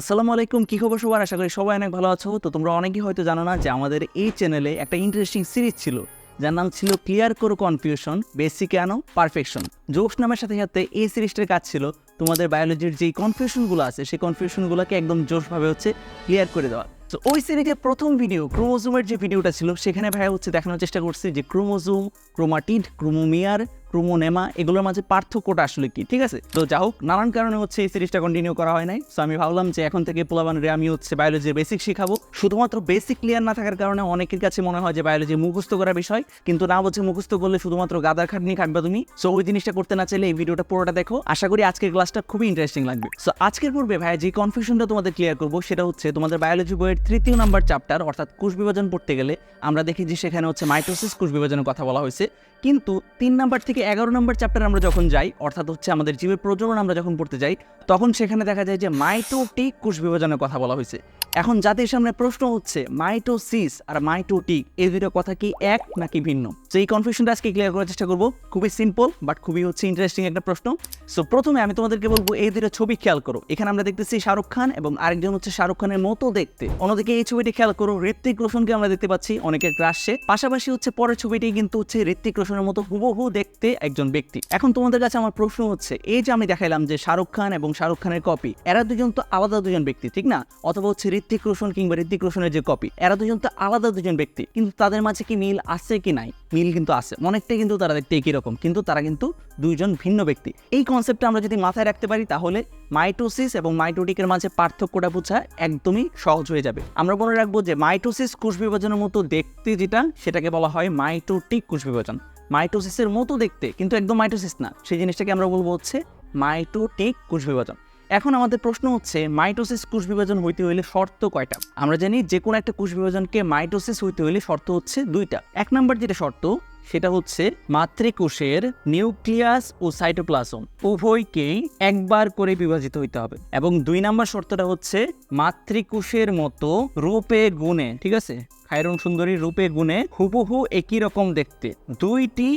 আসসালামু আলাইকুম, কী খবর সবার? আশা করি সবাই অনেক ভালো আছো। তো তোমরা অনেকেই হয়তো জানো না যে আমাদের এই চ্যানেলে একটা ইন্টারেস্টিং সিরিজ ছিল, যার নাম ছিল ক্লিয়ার করো কনফিউশন বেসিক আনো পারফেকশন জোশ নামের সাথে সাথে এই সিরিজটার কাজ ছিল তোমাদের বায়োলজির যেই কনফিউশনগুলো আছে, সেই কনফিউশনগুলোকে একদম জোশভাবে হচ্ছে ক্লিয়ার করে দেওয়া। তো ওই সিরিজের প্রথম ভিডিও ক্রোমোজোমের যে ভিডিওটা ছিল, সেখানে ভাইয়া হচ্ছে দেখানোর চেষ্টা করছি যে ক্রোমোজোম ক্রোমাটিড ক্রোমোমিয়ার ক্রোমোনেমা এগুলোর মাঝে পার্থক্যটা আসলে কি? ঠিক আছে? তো যা হোক, নানান কারণে হচ্ছে এই সিরিজটা কন্টিনিউ করা হয় নাই। সো আমি ভাবলাম যে এখন থেকে পোলাবান রে আমি হচ্ছে বায়োলজির বেসিক শেখাবো। শুধুমাত্র বেসিক ক্লিয়ার না থাকার কারণে অনেকের কাছে মনে হয় যে বায়োলজি মুখস্থ করা বিষয়। কিন্তু না বলছে মুখস্থ করলে শুধুমাত্র গাদার খাটনি খাটবে তুমি। সো ওই জিনিসটা করতে না চাইলে এই ভিডিওটা পুরোটা দেখো। আশা করি আজকের ক্লাসটা খুবই ইন্টারেস্টিং লাগবে। সো আজকের পূর্বে ভাই, যে কনফিউশনটা তোমাদের ক্লিয়ার করব, সেটা হচ্ছে তোমাদের বায়োলজি বইয়ের তৃতীয় নাম্বার চ্যাপ্টার অর্থাৎ কোষ বিভাজন পড়তে গেলে, আমরা দেখি যে সেখানে হচ্ছে মাইটোসিস কোষ বিভাজনের কথা বলা হয়েছে। কিন্তু তিন নাম্বার থেকে এগারো নাম্বার চ্যাপ্টার আমরা যখন যাই, অর্থাৎ হচ্ছে আমাদের জীবের প্রজনন আমরা যখন পড়তে যাই, তখন সেখানে দেখা যায় যে মাইটোটিক কোষ বিভাজনের কথা বলা হয়েছে। এখন যাদের সামনে প্রশ্ন হচ্ছে, মাইটোসিস আর মাইটোটিক, এই দুটো কথা কি এক নাকি ভিন্ন? তো এই কনফিউশনটা আজকে ক্লিয়ার করার চেষ্টা করব। খুবই সিম্পল বাট খুবই হচ্ছে ইন্টারেস্টিং একটা প্রশ্ন। সো প্রথমে আমি তোমাদেরকে বলব, এই দুটো ছবি খেয়াল করো। এখানে আমরা দেখতেছি শাহরুখ খান এবং আরেকজন হচ্ছে শাহরুখ খানের মতো দেখতে। অন্যদিকে এই ছবিটি খেয়াল করো ঋত্বিক রোশনকে আমরা দেখতে পাচ্ছি, অনেকের ক্রাশে পাশাপাশি হচ্ছে পরের ছবিটি কিন্তু হচ্ছে ঋত্বিক রোশনের মতো হুবহু দেখতে একজন ব্যক্তি। এখন তোমাদের কাছে আমার প্রশ্ন হচ্ছে, এই যে আমি দেখাইলাম যে শাহরুখ খান এবং শাহরুখ খানের কপি এরা দুজন তো আলাদা দুজন ব্যক্তি, ঠিক না? অথবা হচ্ছে ঋত্বিক রোশন কিংবা ঋত্বিক রোশনের যে কপি এরা দুজন তো আলাদা দুজন ব্যক্তি, কিন্তু তাদের মাঝে কি মিল আছে কি নাই? মিল কিন্তু আছে। অনেকটাই কিন্তু তারা দেখতে একই রকম, কিন্তু তারা কিন্তু দুইজন ভিন্ন ব্যক্তি। এই কনসেপ্টটা আমরা যদি মাথায় রাখতে পারি তাহলে মাইটোসিস এবং মাইটোটিকের মাঝে পার্থক্যটা বোঝা একদমই সহজ হয়ে যাবে। আমরা মনে রাখব যে মাইটোসিস কোষ বিভাজনের মতো দেখতে যেটা, সেটাকে বলা হয় মাইটোটিক কোষ বিভাজন। মাইটোসিসের মতো দেখতে কিন্তু একদম মাইটোসিস না। সেই জিনিসটাকে আমরা বলব হচ্ছে মাইটোটিক কোষ বিভাজন। এখন আমাদের প্রশ্ন হচ্ছে, মাইটোসিস কোষ বিভাজন হইতে হইলে শর্ত কয়টা? আমরা জানি যে কোনো একটা কোষ বিভাজনকে মাইটোসিস হইতে হইলে শর্ত হচ্ছে দুইটা। এক নম্বর যেটা শর্ত সেটা হচ্ছে মাতৃকোষের নিউক্লিয়াস ও সাইটোপ্লাসম উভয়কেই একবার করে বিভাজিত হইতে হবে। এবং দুই নাম্বার শর্তটা হচ্ছে মাতৃকোষের মতো রূপে গুণে, ঠিক আছে? খায়রুন সুন্দরী রূপে গুণে হুবহু একই রকম দেখতে। দুইটি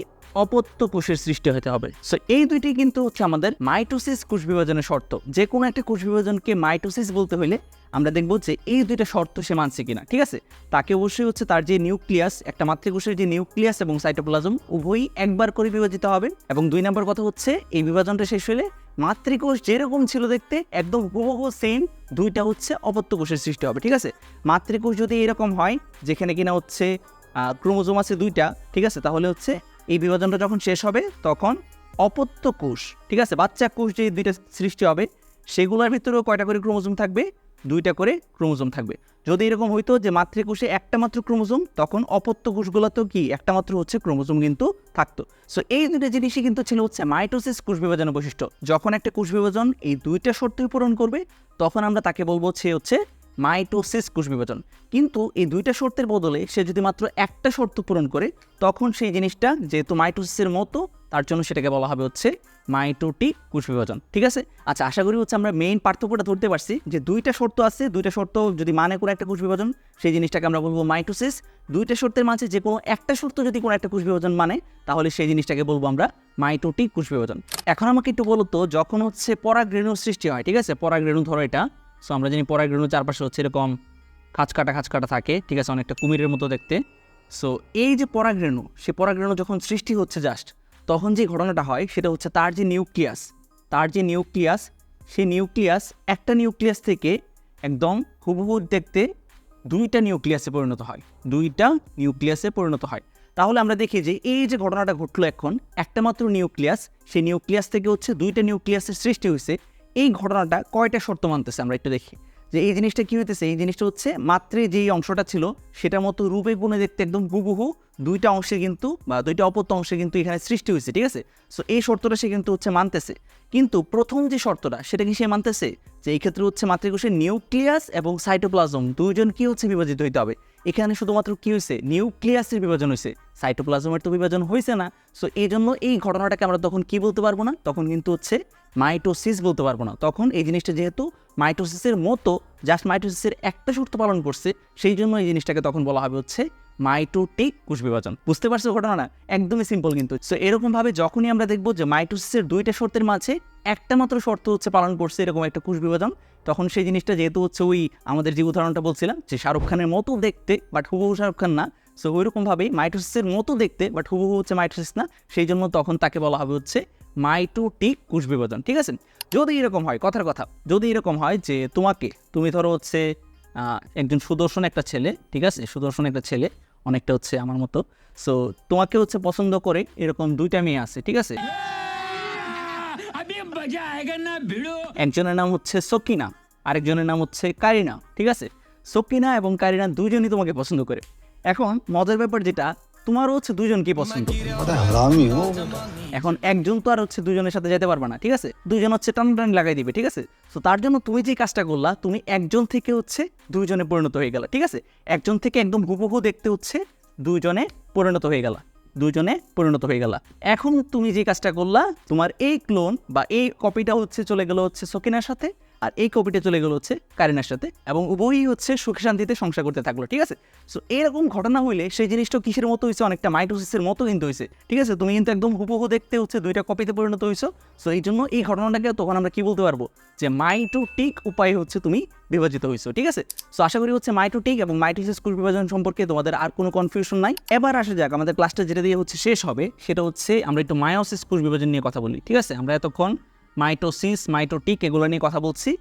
অপত্য কোষের সৃষ্টি হতে হবে। সো এই দুইটি কিন্তু হচ্ছে আমাদের মাইটোসিস কোষ বিভাজনের শর্ত। যে কোনো একটা কোষ বিভাজনকে মাইটোসিস বলতে হইলে আমরা দেখব যে এই দুইটা শর্ত সে মানছে কিনা, ঠিক আছে? তাকে অবশ্যই হচ্ছে তার যে নিউক্লিয়াস, একটা মাতৃকোষের যে নিউক্লিয়াস এবং সাইটোপ্লাজম উভয়ই একবার করে বিভাজিত হবে। এবং দুই নম্বর কথা হচ্ছে, এই বিভাজনটা শেষ হলে মাতৃকোষ যেরকম ছিল দেখতে, একদম হুবহু সেম দুইটা হচ্ছে অপত্য কোষের সৃষ্টি হবে, ঠিক আছে? মাতৃকোষ যদি এরকম হয়, যেখানে কিনা হচ্ছে ক্রোমোজোম আছে দুইটা, ঠিক আছে? তাহলে হচ্ছে এই বিভাজনটা যখন শেষ হবে, তখন অপত্য কোষ, ঠিক আছে? বাচ্চা কোষ যে দুইটা সৃষ্টি হবে, সেগুলোর ভিতরেও কয়টা করে ক্রোমোজোম থাকবে? দুইটা করে ক্রোমোজোম থাকবে। যদি এরকম হইতো যে মাতৃকোষে একটা মাত্র ক্রোমোজোম, তখন অপত্য কোষগুলোতেও কি একটা মাত্র হচ্ছে ক্রোমোজোম কিন্তু থাকতো। সো এই দুইটা জিনিসই কিন্তু ছিল হচ্ছে মাইটোসিস কোষ বিভাজনের বৈশিষ্ট্য। যখন একটা কোষ বিভাজন এই দুইটা শর্তই পূরণ করবে, তখন আমরা তাকে বলব সে হচ্ছে মাইটোসিস কোষ বিভাজন কিন্তু এই দুইটা শর্তের বদলে সে যদি মাত্র একটা শর্ত পূরণ করে, তখন সেই জিনিসটা যেহেতু মাইটোসিসের মতো, তার জন্য সেটাকে বলা হবে হচ্ছে মাইটোটিক কোষ বিভাজন ঠিক আছে? আচ্ছা আশা করি হচ্ছে আমরা মেইন পার্থক্যটা ধরতে পারছি যে দুইটা শর্ত আছে, দুইটা শর্ত যদি মানে কোনো একটা কোষ বিভাজন সেই জিনিসটাকে আমরা বলব মাইটোসিস। দুইটা শর্তের মাঝে যে কোনো একটা শর্ত যদি কোনো একটা কোষ বিভাজন মানে তাহলে সেই জিনিসটাকে বলব আমরা মাইটোটিক কোষ বিভাজন এখন আমাকে একটু বলতো যখন হচ্ছে পরাগরেণুর সৃষ্টি হয়, ঠিক আছে? পরাগরেণু ধরো এটা। সো আমরা জানি পরাগরেণু চারপাশে হচ্ছে এরকম খাঁচকাটা খাঁচকাটা থাকে। ঠিক আছে, অনেকটা কুমিরের মতো দেখতে। সো এই যে পরাগরেণু সে পরাগরেণু যখন সৃষ্টি হচ্ছে জাস্ট তখন যে ঘটনাটা হয়, সেটা হচ্ছে তার যে নিউক্লিয়াস, তার যে নিউক্লিয়াস সেই নিউক্লিয়াস একটা নিউক্লিয়াস থেকে একদম হুবহু দেখতে দুইটা নিউক্লিয়াসে পরিণত হয়। দুইটা নিউক্লিয়াসে পরিণত হয়। তাহলে আমরা দেখি যে এই যে ঘটনাটা ঘটলো এখন, একটা মাত্র নিউক্লিয়াস সেই নিউক্লিয়াস থেকে হচ্ছে দুইটা নিউক্লিয়াসের সৃষ্টি হয়েছে। এই ঘটনাটা কয়টা শর্ত মানতেছে আমরা একটু দেখি। যে এই জিনিসটা কী হইতেছে? এই জিনিসটা হচ্ছে মাত্রে যেই অংশটা ছিল, সেটার মতো রূপে গুণে দেখতে একদম হুবহু দুইটা অংশে কিন্তু বা দুইটা অপত্য অংশে কিন্তু এখানে সৃষ্টি হয়েছে, ঠিক আছে? সো এই শর্তটা সে কিন্তু হচ্ছে মানতেছে। কিন্তু প্রথম যে শর্তটা, সেটা কি সে মানতেছে? যে এই ক্ষেত্রে হচ্ছে মাতৃকোষের নিউক্লিয়াস এবং সাইটোপ্লাজম দুইজন কি হচ্ছে বিভাজিত হইতে হবে? এখানে শুধুমাত্র কি হয়েছে নিউক্লিয়াসের বিভাজন হয়েছে সাইটোপ্লাজমের তো বিভাজন হয়েছে না। সো এই জন্য এই ঘটনাটাকে আমরা তখন কি বলতে পারব না? তখন কিন্তু হচ্ছে মাইটোসিস বলতে পারব না। তখন এই জিনিসটা যেহেতু মাইটোসিসের মতো জাস্ট মাইটোসিসের একটা শর্ত পালন করছে, সেই জন্য এই জিনিসটাকে তখন বলা হবে হচ্ছে মাইটোটিক কোষ বিভাজন বুঝতে পারছ ঘটনাটা একদমই সিম্পল কিন্তু। সো এরকমভাবে যখনই আমরা দেখব যে মাইটোসিসের দুইটা শর্তের মাঝে একটা মাত্র শর্ত হচ্ছে পালন করছে এরকম একটা কোষ বিভাজন তখন সেই জিনিসটা যেহেতু হচ্ছে ওই আমাদের যে উদাহরণটা বলছিলাম, যে শাহরুখ খানের মতো দেখতে বাট হুবহু শাহরুখ খান না সো ওইরকমভাবেই মাইটোসিসের মতো দেখতে বাট হুবহু হচ্ছে মাইটোসিস না। সেই জন্য তখন তাকে বলা হবে হচ্ছে মাইটোটিক কোষ বিভাজন ঠিক আছে? যদি এরকম হয় কথার কথা যদি এরকম হয় যে তোমাকে তুমি ধরো হচ্ছে একজন সুদর্শন একটা ছেলে ঠিক আছে? সুদর্শন একটা ছেলে অনেকটা হচ্ছে আমার মতো। সো তোমাকে হচ্ছে পছন্দ করে এরকম দুইটা মেয়ে আছে ঠিক আছে? একজনের নাম হচ্ছে সকিনা আরেকজনের নাম হচ্ছে কারিনা ঠিক আছে? সকিনা এবং কারিনা দুজনই তোমাকে পছন্দ করে। এখন মজার ব্যাপার যেটা তোমারও হচ্ছে দুজন কি পছন্দ? এখন একজন তো আর হচ্ছে দুজনের সাথে যেতে পারবে না ঠিক আছে? দুজন হচ্ছে টান টান লাগাই দিবে ঠিক আছে? তো তার জন্য তুমি যে কাজটা করলা তুমি একজন থেকে হচ্ছে দুইজনে পরিণত হয়ে গেলা ঠিক আছে? একজন থেকে একদম হুবহু দেখতে হচ্ছে দুইজনে পরিণত হয়ে গেলা দুজনে পরিণত হয়ে গেল। এখন তুমি যে কাজটা করলা তোমার এই ক্লোন বা এই কপিটা হচ্ছে চলে গেল হচ্ছে সকিনার সাথে আর এই কপিটা চলে গেল হচ্ছে কারিনার সাথে এবং উভয়ই হচ্ছে সুখে শান্তিতে সংসার করতে থাকল, ঠিক আছে? সো এরকম ঘটনা হইলে সেই জিনিসটা কিসের মতো হয়েছে অনেকটা মাইটোসিসের মতো কিন্তু হয়েছে ঠিক আছে? তুমি কিন্তু একদম হুবহু দেখতে হচ্ছে দুইটা কপিতে পরিণত হয়েছো সো এই জন্য এই ঘটনাটাকে তখন আমরা কি বলতে পারব? যে মাইটোটিক উপায়ে হচ্ছে তুমি বিভাজিত হয়েছো ঠিক আছে? সো আশা করি হচ্ছে মাইটোটিক এবং মাইটোসিস কোষ বিভাজন সম্পর্কে তোমাদের আর কোনো কনফিউশন নাই। এবার আসা যাক, আমাদের ক্লাসটা যেটা দিয়ে হচ্ছে শেষ হবে, সেটা হচ্ছে আমরা একটু মায়োসিস কোষ বিভাজন নিয়ে কথা বলি, ঠিক আছে? আমরা এতক্ষণ মাইটোসিস, মাইটোটিক এগুলো নিয়ে কথা বলছি।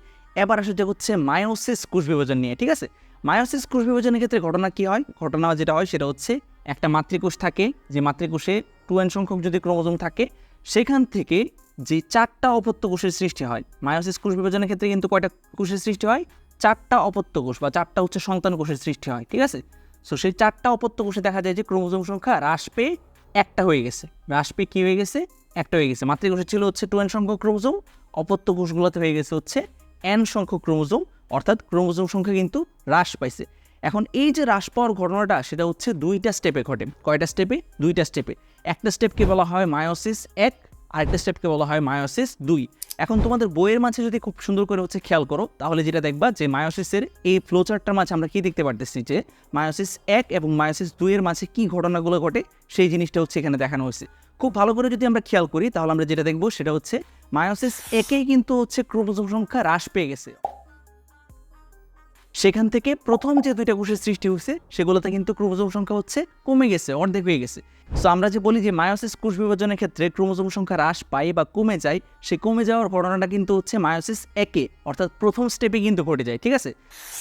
এবার আসা যাক হচ্ছে মায়োসিস কোষ বিভাজন নিয়ে, ঠিক আছে? মায়োসিস কোষ বিভাজনের ক্ষেত্রে ঘটনা কি হয়? ঘটনা যেটা হয় সেটা হচ্ছে একটা মাতৃকোষ থাকে, যে মাতৃকোষে টু এন সংখ্যক যদি ক্রোমোজোম থাকে, সেখান থেকে যে চারটা অপত্য কোষের সৃষ্টি হয়, মায়োসিস কোষ বিভাজনের ক্ষেত্রে কিন্তু কয়টা কোষের সৃষ্টি হয়? চারটা অপত্য কোষ বা চারটা হচ্ছে সন্তান কোষের সৃষ্টি হয়, ঠিক আছে? সো সেই চারটা অপত্য কোষে দেখা যায় যে ক্রোমোজোম সংখ্যা হ্রাস পেয়ে একটা হয়ে গেছে। হ্রাস পেয়ে কী হয়ে গেছে? একটা হয়ে গেছে। মাতৃকোষে ছিল হচ্ছে টু এন সংখ্যক ক্রোমোজোম, অপত্য কোষগুলোতে হয়ে গেছে হচ্ছে এন সংখ্যক ক্রোমোজোম, অর্থাৎ ক্রোমোজোম সংখ্যা কিন্তু হ্রাস পাইছে। এখন এই যে হ্রাস পাওয়ার ঘটনাটা, সেটা হচ্ছে দুইটা স্টেপে ঘটে। কয়টা স্টেপে দুইটা স্টেপে একটা স্টেপকে বলা হয় মায়োসিস এক, আরেকটা স্টেপকে বলা হয় মায়োসিস দুই। এখন তোমাদের বইয়ের মাঝে যদি খুব সুন্দর করে হচ্ছে খেয়াল করো, তাহলে যেটা দেখবা যে মায়োসিসের এই ফ্লোচার্টটার মাঝে আমরা কি দেখতে পারতেছি যে মায়োসিস এক এবং মায়োসিস দুইয়ের মাঝে কি ঘটনাগুলো ঘটে, সেই জিনিসটা হচ্ছে এখানে দেখানো হয়েছে। খুব ভালো করে যদি আমরা খেয়াল করি, তাহলে আমরা যেটা দেখব সেটা হচ্ছে মায়োসিস একেই কিন্তু হচ্ছে ক্রোমোজোম সংখ্যা হ্রাস পেয়ে গেছে। সেখান থেকে প্রথম যে দুইটা কোষের সৃষ্টি হয়েছে, সেগুলোতে কিন্তু ক্রোমোজোম সংখ্যা হচ্ছে কমে গেছে, অর্ধেক হয়ে গেছে। সো আমরা যে বলি যে মায়োসিস কোষ বিভাজনের ক্ষেত্রে ক্রোমোজোম সংখ্যা হ্রাস পায় বা কমে যায়, সে কমে যাওয়ার ঘটনাটা কিন্তু হচ্ছে মায়োসিস একে, অর্থাৎ প্রথম স্টেপে কিন্তু ঘটে যায়, ঠিক আছে?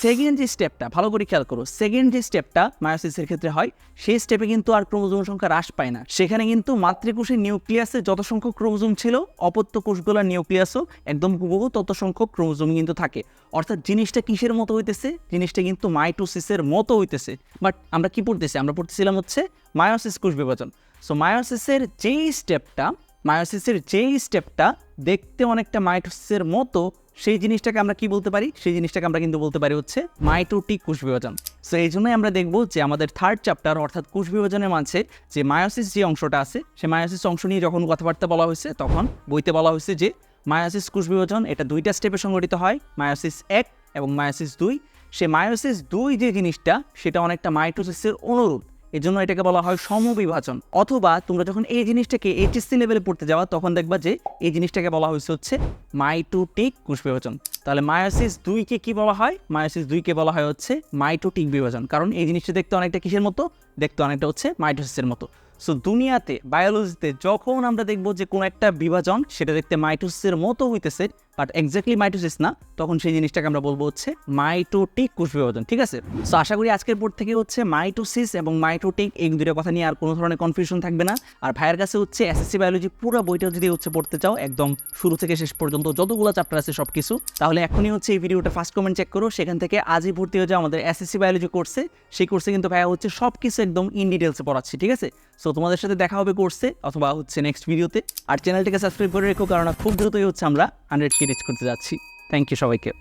সেকেন্ড যে স্টেপটা ভালো করে খেয়াল করো সেকেন্ড যে স্টেপটা মায়োসিসের ক্ষেত্রে হয়, সেই স্টেপে কিন্তু আর ক্রোমোজোম সংখ্যা হ্রাস পায় না। সেখানে কিন্তু মাতৃকোষের নিউক্লিয়াসে যত সংখ্যক ক্রোমোজোম ছিল, অপত্য কোষগুলোর নিউক্লিয়াসও একদম হুবহু তত সংখ্যক ক্রোমোজোম কিন্তু থাকে। অর্থাৎ জিনিসটা কিসের মতো হইতেছে? জিনিসটা কিন্তু মাইটোসিসের মতো হইতেছে। বাট আমরা কি পড়তেছি? আমরা পড়তেছিলাম হচ্ছে মায়োসিস কোষ বিভাজন। সো মায়োসিসের যেই স্টেপটা মায়োসিসের যেই স্টেপটা দেখতে অনেকটা মাইটোসিসের মতো, সেই জিনিসটাকে আমরা কি বলতে পারি? সেই জিনিসটাকে আমরা কিন্তু বলতে পারি হচ্ছে মাইটোটিক কোষ বিভাজন। সো এই জন্যই আমরা দেখব যে আমাদের থার্ড চ্যাপ্টার অর্থাৎ কোষ বিভাজনের মাঝে যে মায়োসিস যে অংশটা আছে, সেই মায়োসিস অংশ নিয়ে যখন কথাবার্তা বলা হয়েছে, তখন বইতে বলা হয়েছে যে মায়োসিস কোষ বিভাজন, এটা দুইটা স্টেপে সংগঠিত হয়, মায়োসিস এক এবং মায়োসিস দুই। সে মায়োসিস দুই যে জিনিসটা, সেটা অনেকটা মাইটোসিসের অনুরূপ। এই জন্য এটাকে বলা হয় সমবিভাজন। অথবা তোমরা যখন এই জিনিসটাকে এইচএসসি লেভেলে পড়তে যাওয়া তখন দেখবা যে এই জিনিসটাকে বলা হয়েছে হচ্ছে মাইটোটিক কোষ বিভাজন তাহলে মায়োসিস দুইকে কি বলা হয়? মায়োসিস দুইকে বলা হয় হচ্ছে মাইটোটিক বিভাজন। কারণ এই জিনিসটা দেখতে অনেকটা কিসের মতো? দেখতে অনেকটা হচ্ছে মাইটোসিসের মতো। সো দুনিয়াতে বায়োলজিতে যখন আমরা দেখব যে কোনো একটা বিভাজন, সেটা দেখতে মাইটোসিসের মতো হইতেছে বাট এক্স্যাক্টলি মাইটোসিস না, তখন সেই জিনিসটাকে আমরা বলব হচ্ছে মাইটোটিক কোষ বিভাজন ঠিক আছে? সো আশা করি আজকের পর থেকে হচ্ছে মাইটোসিস এবং মাইটোটিক এই দুটো কথা নিয়ে আর কোনো ধরনের কনফিউশন থাকবে না। আর ভাইয়ের কাছে হচ্ছে এসএসসি বায়োলজি পুরো বইটা যদি হচ্ছে পড়তে চাও, একদম শুরু থেকে শেষ পর্যন্ত যতগুলো চ্যাপ্টার আছে সব কিছু তাহলে এখনই হচ্ছে এই ভিডিওটা ফার্স্ট কমেন্ট চেক করো। সেখান থেকে আজই ভর্তি হয়ে যাও আমাদের এসএসসি বায়োলজি কোর্সে সেই কোর্সে কিন্তু ভাইয়া হচ্ছে সব কিছু একদম ইন ডিটেলসে পড়াচ্ছি, ঠিক আছে? সো তোমাদের সাথে দেখা হবে কোর্সে অথবা হচ্ছে নেক্সট ভিডিওতে আর চ্যানেলটিকে সাবস্ক্রাইব করে রেখো কারণ খুব দ্রুতই হচ্ছে আমরা হান্ড্রেড রিচ করতে যাচ্ছি। থ্যাংক ইউ সবাইকে।